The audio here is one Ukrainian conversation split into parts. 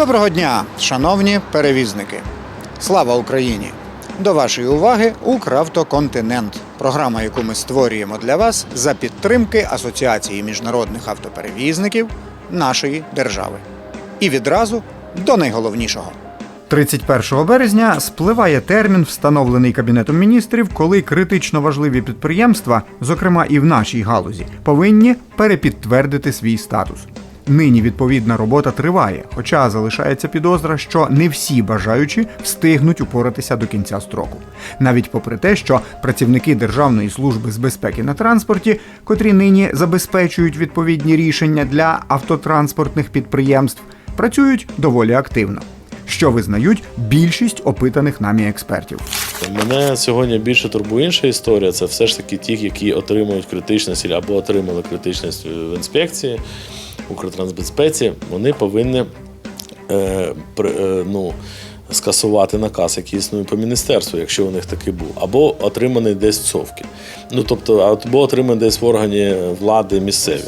Доброго дня, шановні перевізники! Слава Україні! До вашої уваги Укравтоконтинент. Програма, яку ми створюємо для вас за підтримки Асоціації міжнародних автоперевізників нашої держави. І відразу до найголовнішого. 31 березня спливає термін, встановлений Кабінетом міністрів, коли критично важливі підприємства, зокрема і в нашій галузі, повинні перепідтвердити свій статус. Нині відповідна робота триває, хоча залишається підозра, що не всі бажаючі встигнуть упоратися до кінця строку. Навіть попри те, що працівники Державної служби з безпеки на транспорті, котрі нині забезпечують відповідні рішення для автотранспортних підприємств, працюють доволі активно, що визнають більшість опитаних нами експертів. Мене сьогодні більше турбує інша історія. Це все ж таки ті, які отримують критичність або отримали критичність в інспекції, Укртрансбезпеці, вони повинні е, е, ну, скасувати наказ, який існує по міністерству, якщо у них такий був, або отриманий десь в ЦОВКі. Ну, тобто, або отриманий десь в органі влади місцеві.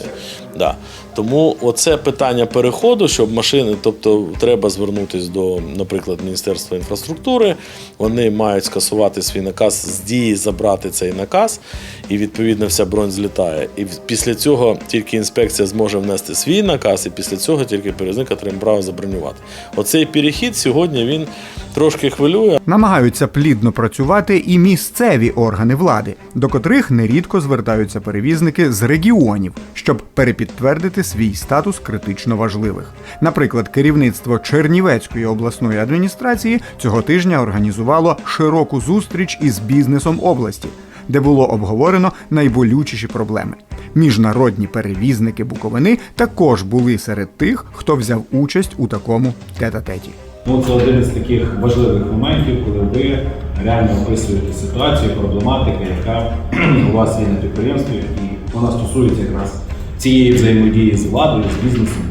Да. Тому оце питання переходу, щоб машини, тобто треба звернутися до, наприклад, Міністерства інфраструктури, вони мають скасувати свій наказ з дії, забрати цей наказ, і відповідно вся бронь злітає. І після цього тільки інспекція зможе внести свій наказ, і після цього тільки перевізник отримає право забронювати. Оцей перехід сьогодні він трошки хвилює. Намагаються плідно працювати і місцеві органи влади, до котрих нерідко звертаються перевізники з регіонів, щоб перепідтвердити свій статус критично важливих. Наприклад, керівництво Чернівецької обласної адміністрації цього тижня організувало широку зустріч із бізнесом області, де було обговорено найболючіші проблеми. Міжнародні перевізники Буковини також були серед тих, хто взяв участь у такому тет-а-теті. Ну, це один із таких важливих моментів, коли ви реально описуєте ситуацію, проблематику, яка у вас є на підприємстві, і вона стосується якраз цієї взаємодії з владою, з бізнесом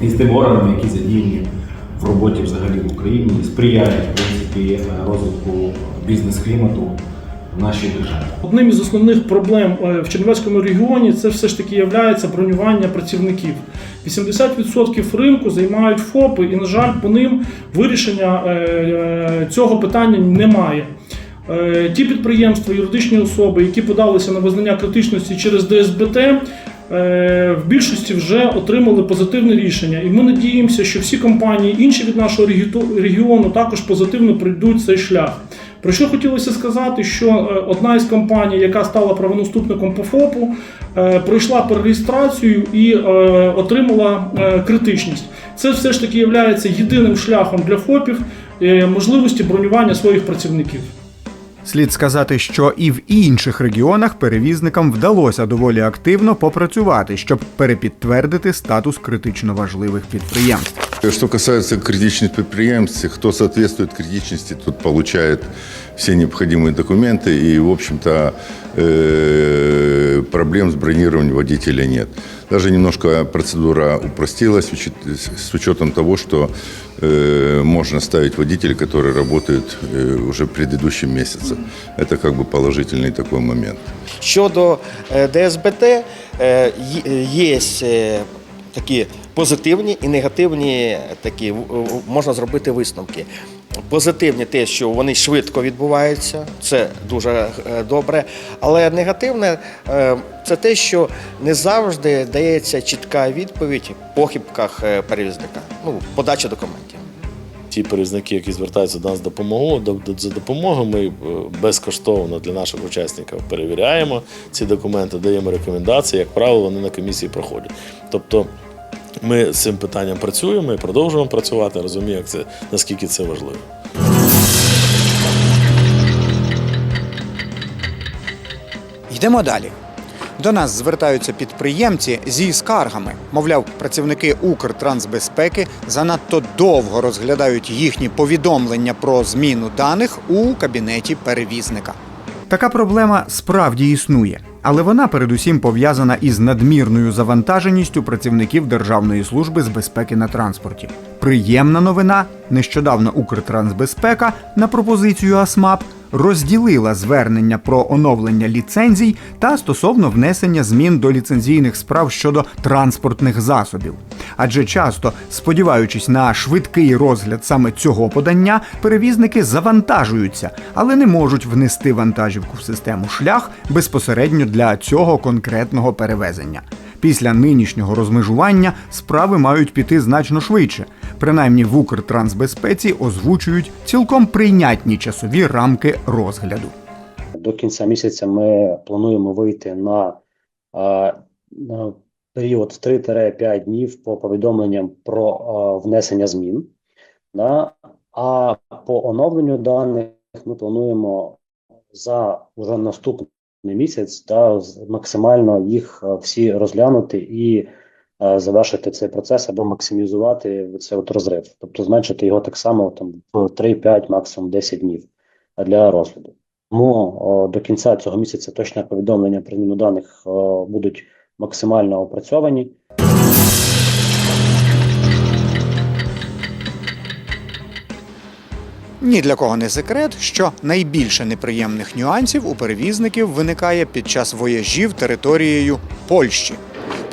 і з тими органами, які задіяні в роботі взагалі в Україні, сприяють в принципі розвитку бізнес-клімату в нашій державі. Одним із основних проблем е, в Чернівецькому регіоні це все ж таки є бронювання працівників. 80% ринку займають ФОПи, і, на жаль, по ним вирішення е, е, цього питання немає. Ті підприємства, юридичні особи, які подалися на визнання критичності через ДСБТ, в більшості вже отримали позитивне рішення. І ми надіємося, що всі компанії, інші від нашого регіону, також позитивно пройдуть цей шлях. Про що хотілося сказати, що е, одна із компаній, яка стала правонаступником по ФОПу, е, пройшла перереєстрацію і е, отримала е, критичність. Це все ж таки є єдиним шляхом для ФОПів е, можливості бронювання своїх працівників. Слід сказати, що і в інших регіонах перевізникам вдалося доволі активно попрацювати, щоб перепідтвердити статус критично важливих підприємств. Что касается критичных предприятий, кто соответствует критичности, тот получает все необходимые документы, и, в общем-то, э, проблем с бронированием водителя нет. Даже немножко процедура упростилась учит- с учетом того, что э, можно ставить водителей, которые работают э, уже в предыдущем месяце. Это как бы положительный такой момент. Щодо е, ДСБТ, е, є- є е, такі позитивні і негативні такі в- в- можна зробити висновки. Позитивні те, що вони швидко відбуваються, це дуже е, добре. Але негативне е, це те, що не завжди дається чітка відповідь в похибках е, перевізника, ну, подача документів. Ті перевізники, які звертаються до нас допомогу, до, до- за допомогою, ми безкоштовно для наших учасників перевіряємо ці документи, даємо рекомендації. Як правило, вони на комісії проходять. Тобто ми з цим питанням працюємо і продовжуємо працювати. Розумію, як це, наскільки це важливо. Йдемо далі. До нас звертаються підприємці зі скаргами. Мовляв, працівники Укртрансбезпеки занадто довго розглядають їхні повідомлення про зміну даних у кабінеті перевізника. Така проблема справді існує, але вона передусім пов'язана із надмірною завантаженістю працівників Державної служби з безпеки на транспорті. Приємна новина: нещодавно Укртрансбезпека на пропозицію АСМАП розділила звернення про оновлення ліцензій та стосовно внесення змін до ліцензійних справ щодо транспортних засобів. Адже часто, сподіваючись на швидкий розгляд саме цього подання, перевізники завантажуються, але не можуть внести вантажівку в систему шлях безпосередньо для цього конкретного перевезення. Після нинішнього розмежування справи мають піти значно швидше. Принаймні в Укртрансбезпеці озвучують цілком прийнятні часові рамки розгляду. До кінця місяця ми плануємо вийти на, на період 3-5 днів по повідомленням про внесення змін. Да? А по оновленню даних ми плануємо за вже наступний місяць да, максимально їх всі розглянути і завершити цей процес або максимізувати цей от розрив, тобто зменшити його так само там в 3-5, максимум 10 днів для розгляду. Тому до кінця цього місяця точне повідомлення про зміну даних будуть максимально опрацьовані. Ні для кого не секрет, що найбільше неприємних нюансів у перевізників виникає під час вояжів територією Польщі.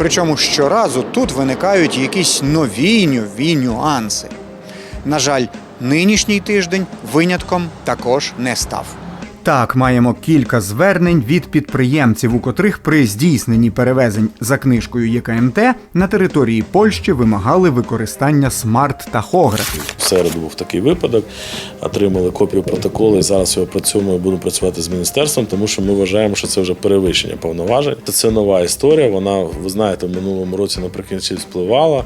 Причому щоразу тут виникають якісь нові нові нюанси. На жаль, нинішній тиждень винятком також не став. Так, маємо кілька звернень від підприємців, у котрих при здійсненні перевезень за книжкою ЄКМТ на території Польщі вимагали використання смарт-тахографів. В середу був такий випадок. Отримали копію протоколу і зараз його працюємо і будемо працювати з міністерством, тому що ми вважаємо, що це вже перевищення повноважень. Це нова історія. Вона, ви знаєте, в минулому році наприкінці спливала.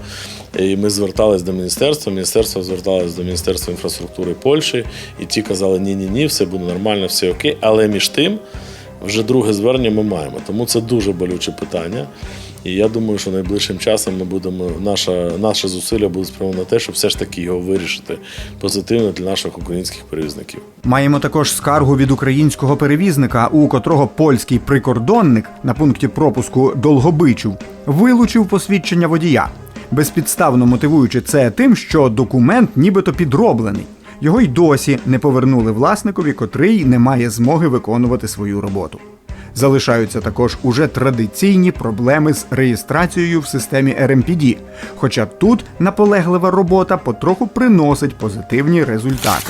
І ми звертались до міністерства. Міністерство зверталось до Міністерства інфраструктури Польщі, і ті казали: ні, ні, ні, все буде нормально, все окей. Але між тим, вже друге звернення ми маємо. Тому це дуже болюче питання. І я думаю, що найближчим часом ми будемо наша, наші зусилля будуть спрямовані на те, щоб все ж таки його вирішити позитивно для наших українських перевізників. Маємо також скаргу від українського перевізника, у котрого польський прикордонник на пункті пропуску Долгобичів вилучив посвідчення водія, безпідставно мотивуючи це тим, що документ нібито підроблений. Його й досі не повернули власникові, котрий не має змоги виконувати свою роботу. Залишаються також уже традиційні проблеми з реєстрацією в системі РМПД, хоча тут наполеглива робота потроху приносить позитивні результати.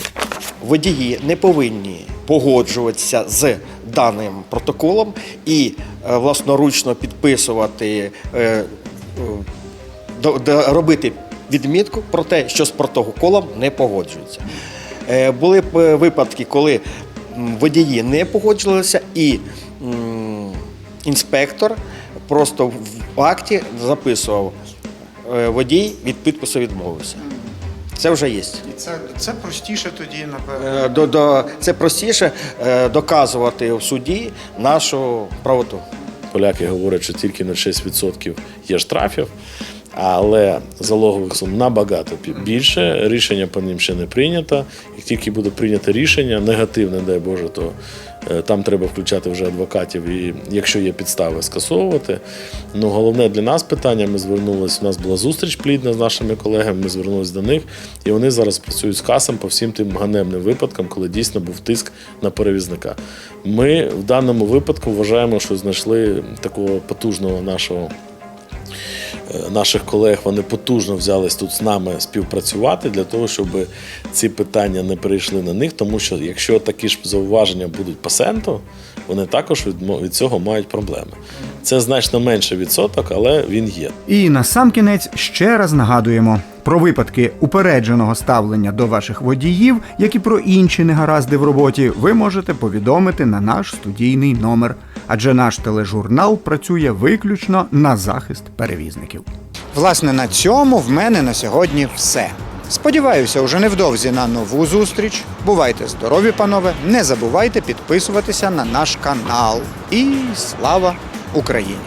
водії не повинні погоджуватися з даним протоколом і е, власноручно підписувати, е, е, робити відмітку про те, що з протоколом не погоджуються. Е, Були б е, випадки, коли водії не погоджувалися, і інспектор просто в акті записував е, водій від підпису відмовився. Це вже є. І це, це простіше тоді, напевно. До, до, це простіше доказувати в суді нашу правоту. Поляки говорять, що тільки на 6% є штрафів, але залогових сум набагато більше. Рішення по ним ще не прийнято. Як тільки буде прийнято рішення, негативне, дай Боже, то е, там треба включати вже адвокатів і, якщо є підстави, скасовувати. Ну, головне для нас питання, ми звернулися, у нас була зустріч плідна з нашими колегами, ми звернулися до них, і вони зараз працюють з касом по всім тим ганебним випадкам, коли дійсно був тиск на перевізника. Ми в даному випадку вважаємо, що знайшли такого потужного нашого. Е, Наших колег вони потужно взялись тут з нами співпрацювати для того, щоб ці питання не перейшли на них. Тому що якщо такі ж зауваження будуть по сенту, вони також від, цього мають проблеми. Це значно менший відсоток, але він є. І насамкінець ще раз нагадуємо про випадки упередженого ставлення до ваших водіїв, як і про інші негаразди в роботі, ви можете повідомити на наш студійний номер, адже наш тележурнал працює виключно на захист перевізників. Власне, на цьому в мене на сьогодні все. Сподіваюся, уже невдовзі на нову зустріч. Бувайте здорові, панове! Не забувайте підписуватися на наш канал. І слава Україні!